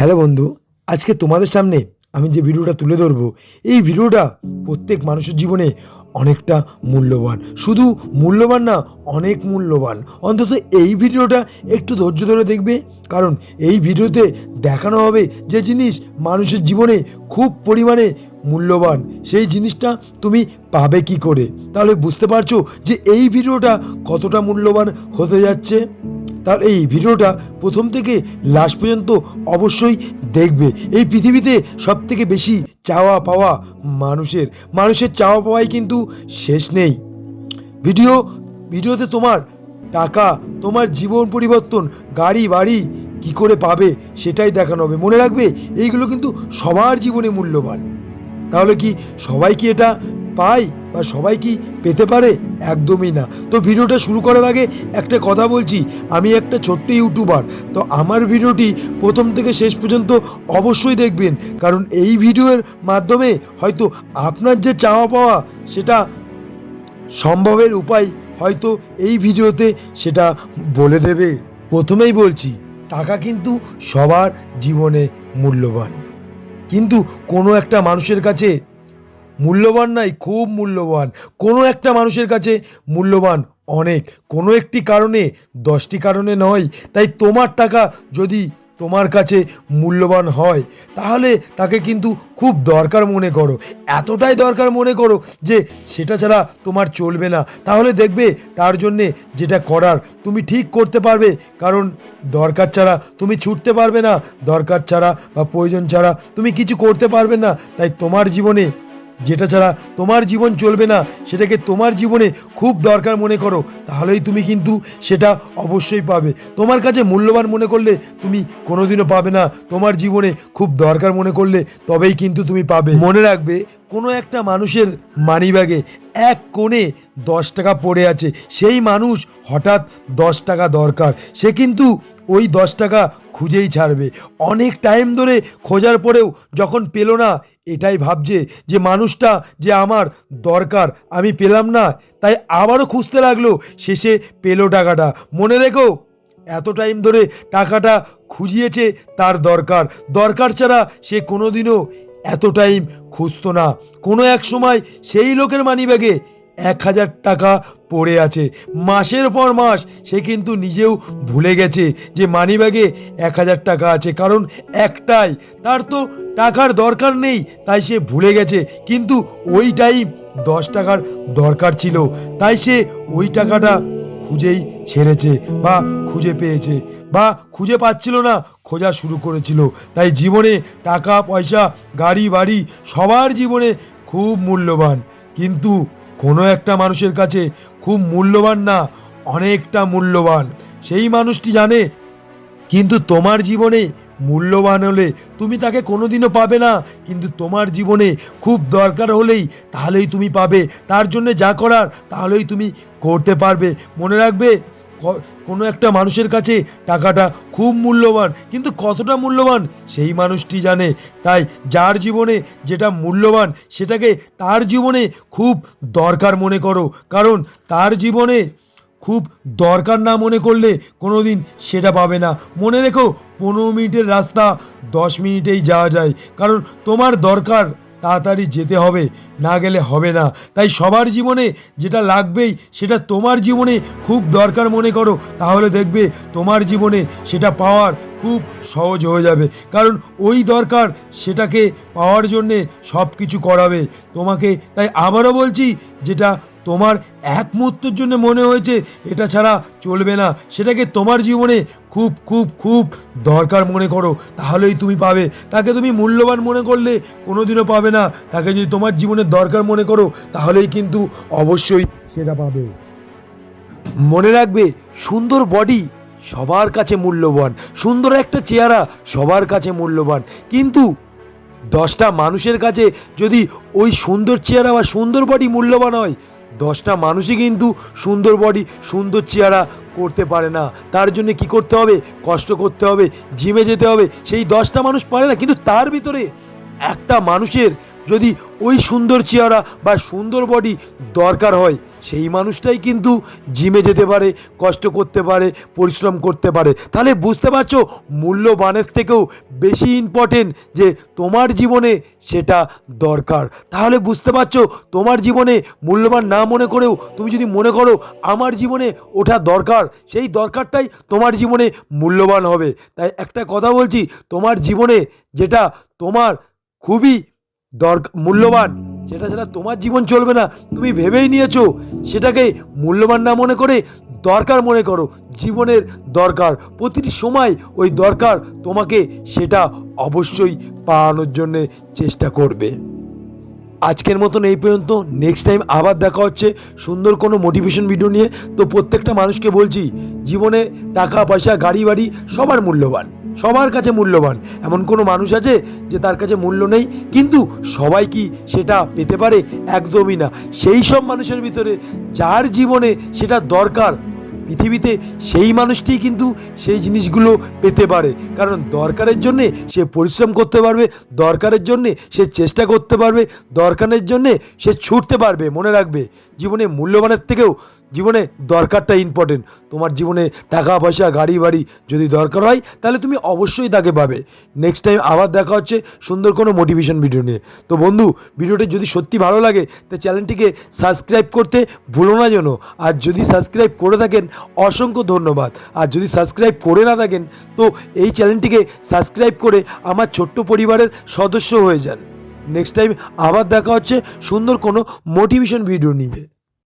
Hello বন্ধু, আজকে তোমাদের সামনে আমি যে ভিডিওটা তুলে ধরবো, এই ভিডিওটা প্রত্যেক মানুষের জীবনে অনেকটা মূল্যবান। শুধু মূল্যবান না, অনেক মূল্যবান। অন্তত এই ভিডিওটা একটু ধৈর্য ধরে দেখবে, কারণ এই ভিডিওতে দেখানো হবে যে জিনিস মানুষের জীবনে খুব পরিমাণে মূল্যবান। সেই জিনিসটা তুমি পাবে কি করে? তাহলে বুঝতে পারছ যে এই ভিডিওটা কতটা মূল্যবান হতে যাচ্ছে? তার এই ভিডিওটা প্রথম থেকে লাস্ট পর্যন্ত অবশ্যই দেখবে। এই পৃথিবীতে সব থেকে বেশি চাওয়া পাওয়া মানুষের। মানুষের চাওয়া পাওয়াই কিন্তু শেষ নেই। ভিডিও, ভিডিওতে তোমার টাকা, তোমার জীবন পরিবর্তন, গাড়ি, বাড়ি কি করে পাবে সেটাই দেখানো হবে। মনে রাখবে, এইগুলো কিন্তু সবার জীবনে মূল্যবান। তাহলে কি সবাই কি এটা পায় বা সবাই কি পেতে পারে? একদমই না। তো ভিডিওটা শুরু করার আগে একটা কথা বলছি, আমি একটা ছোট্ট ইউটিউবার, তো আমার ভিডিওটি প্রথম থেকে শেষ পর্যন্ত অবশ্যই দেখবেন, কারণ এই ভিডিওর মাধ্যমে হয়তো আপনার যে চাওয়া পাওয়া, সেটা সম্ভবের উপায় হয়তো এই ভিডিওতে সেটা বলে দেবে। প্রথমেই বলছি, টাকা কিন্তু সবার জীবনে মূল্যবান। কিন্তু কোনো একটা মানুষের কাছে মূল্যবান নাই, খুব মূল্যবান। কোনো একটা মানুষের কাছে মূল্যবান অনেক। কোনো একটি কারণে, দশটি কারণে নয়। তাই তোমার টাকা যদি তোমার কাছে মূল্যবান হয়, তাহলে তাকে কিন্তু খুব দরকার মনে করো। এতটাই দরকার মনে করো যে, সেটা ছাড়া তোমার চলবে না। তাহলে দেখবে তার জন্যে যেটা করার, তুমি ঠিক করতে পারবে। কারণ দরকার ছাড়া তুমি ছুটতে পারবে না। দরকার ছাড়া বা প্রয়োজন ছাড়া তুমি কিছু করতে পারবে না। তাই তোমার জীবনে যেটা ছাড়া তোমার জীবন চলবে না, সেটাকে তোমার জীবনে খুব দরকার মনে করো, তাহলেই তুমি কিন্তু সেটা অবশ্যই পাবে। তোমার কাছে মূল্যবান মনে করলে তুমি কোনোদিনও পাবে না, তোমার জীবনে খুব দরকার মনে করলে তবেই কিন্তু তুমি পাবে। মনে রাখবে কোনো একটা মানুষের মানিব্যাগে এক কোণে দশ টাকা পড়ে আছে। সেই মানুষ হঠাৎ দশ টাকা দরকার। সে কিন্তু ওই দশ টাকা খুঁজেই ছাড়বে। অনেক টাইম ধরে খোঁজার পরেও যখন পেল না, এটাই ভাবছে যে মানুষটা যে আমার দরকার, আমি পেলাম না। তাই আবারও খুঁজতে লাগল, শেষে পেল টাকাটা। মনে রেখো, এত টাইম ধরে টাকাটা খুঁজিয়েছে তার দরকার। দরকার ছাড়া সে কোনোদিনও এত টাইম খুঁজতো না। কোনো এক সময় সেই লোকের মানিব্যাগে এক হাজার টাকা পড়ে আছে। মাসের পর মাস সে কিন্তু নিজেও ভুলে গেছে যে মানিব্যাগে এক হাজার টাকা আছে। কারণ একটাই, তার তো টাকার দরকার নেই, তাই সে ভুলে গেছে। কিন্তু ওই টাইম দশ টাকার দরকার ছিল। তাই সে ওই টাকাটা খুঁজেই ছেড়েছে বা খুঁজে পেয়েছে বা খুঁজে পাচ্ছিল না, খোঁজা শুরু করেছিল। তাই জীবনে টাকা, পয়সা, গাড়ি, বাড়ি সবার জীবনে খুব মূল্যবান। কিন্তু কোনো একটা মানুষের কাছে খুব মূল্যবান না, অনেকটা মূল্যবান। সেই মানুষটি জানে কিন্তু তোমার জীবনে মূল্যবান হলে তুমি তাকে কোনোদিনও পাবে না। কিন্তু তোমার জীবনে খুব দরকার হলেই তাহলেই তুমি পাবে। তার জন্য যা করার তাহলেই তুমি করতে পারবে। মনে রাখবে কোনো একটা মানুষের কাছে টাকাটা খুব মূল্যবান, কিন্তু কতটা মূল্যবান সেই মানুষটি জানে। তাই যার জীবনে যেটা মূল্যবান সেটাকে তার জীবনে খুব দরকার মনে করো। কারণ তার জীবনে খুব দরকার না মনে করলে কোনো দিন সেটা পাবে না। মনে রেখো, পনেরো মিনিটের রাস্তা দশ মিনিটেই যাওয়া যায়। কারণ তোমার দরকার তাড়াতাড়ি যেতে হবে, না গেলে হবে না। তাই সবার জীবনে যেটা লাগবেই, সেটা তোমার জীবনে খুব দরকার মনে করো। তাহলে দেখবে তোমার জীবনে সেটা পাওয়ার খুব সহজ হয়ে যাবে। কারণ ওই দরকার সেটাকে পাওয়ার জন্যে সব কিছু করাবে। তোমাকে তাই আবারও বলছি, যেটা তোমার এক মুহূর্তের জন্য মনে হয়েছে এটা ছাড়া চলবে না। সেটাকে তোমার জীবনে খুব খুব খুব দরকার মনে করো। তাহলেই তুমি পাবে। তাকে তুমি মূল্যবান মনে করলে কোনোদিনও পাবে না। তাকে যদি তোমার জীবনে দরকার মনে করো, তাহলেই কিন্তু অবশ্যই সেটা পাবে। মনে রাখবে, সুন্দর বডি সবার কাছে মূল্যবান। সুন্দর একটা চেহারা সবার কাছে মূল্যবান। কিন্তু দশটা মানুষের কাছে যদি ওই সুন্দর চেহারা বা সুন্দর বডি মূল্যবান হয় দশটা মানুষই কিন্তু সুন্দর বডি সুন্দর চেহারা করতে পারে না। তার জন্য কি করতে হবে? কষ্ট করতে হবে জিমে যেতে হবে। সেই দশটা মানুষ পারে না, কিন্তু তার ভিতরে একটা মানুষের যদি ওই সুন্দর চেহারা বা সুন্দর বডি দরকার হয়, সেই মানুষটাই কিন্তু জিমে যেতে পারে, কষ্ট করতে পারে, পরিশ্রম করতে পারে। তাহলে বুঝতে পারছ, মূল্যবানের থেকেও বেশি ইম্পর্টেন্ট যে তোমার জীবনে সেটা দরকার। তাহলে বুঝতে পারছ, তোমার জীবনে মূল্যবান না মনে করেও তুমি যদি মনে করো আমার জীবনে ওঠা দরকার, সেই দরকারটাই তোমার জীবনে মূল্যবান হবে। তাই একটা কথা বলছি, তোমার জীবনে যেটা তোমার খুবই দরকার মূল্যবান। যেটা সেটা তোমার জীবন চলবে না। তুমি ভেবেই নিয়েছো। সেটাকে মূল্যবান না মনে করে দরকার মনে করো। জীবনের দরকার। প্রতিটি সময় ওই দরকার তোমাকে সেটা অবশ্যই পাওয়ানোর জন্যে চেষ্টা করবে। আজকের মতন এই পর্যন্ত। নেক্সট টাইম আবার দেখা হচ্ছে সুন্দর কোনো মোটিভেশন ভিডিও নিয়ে। তো প্রত্যেকটা মানুষকে বলছি, জীবনে টাকা, পয়সা, গাড়ি, বাড়ি সবার মূল্যবান। সবার কাছে মূল্যবান। এমন কোনো মানুষ আছে যে তার কাছে মূল্য নেই, কিন্তু সবাই কি সেটা পেতে পারে? একদমই না। সেই সব মানুষের ভিতরে যার জীবনে সেটা দরকার, পৃথিবীতে সেই মানুষটি কিন্তু সেই জিনিসগুলো পেতে পারে। কারণ দরকারের জন্যে সে পরিশ্রম করতে পারবে, দরকারের জন্যে সে চেষ্টা করতে পারবে, দরকারের জন্যে সে ছুটতে পারবে, মনে রাখবে। জীবনে মূল্যবানের থেকেও জীবনে দরকারটা ইম্পর্টেন্ট তোমার জীবনে টাকা, পয়সা, গাড়ি, বাড়ি যদি দরকার হয়, তাহলে তুমি অবশ্যই তাকে পাবে। নেক্সট টাইম আবার দেখা হচ্ছে সুন্দর কোনো মোটিভেশন ভিডিও নিয়ে। তো বন্ধু, ভিডিওটি যদি সত্যি ভালো লাগে, তো চ্যানেলটিকে সাবস্ক্রাইব করতে ভুলো না যেন। আর যদি সাবস্ক্রাইব করে থাকেন, অসংখ্য ধন্যবাদ। আর যদি সাবস্ক্রাইব করে না থাকেন, তো এই চ্যানেলটিকে সাবস্ক্রাইব করে আমার ছোট্ট পরিবারের সদস্য হয়ে যান। নেক্সট টাইম আবার দেখা হচ্ছে সুন্দর কোনো মোটিভেশন ভিডিও নিবে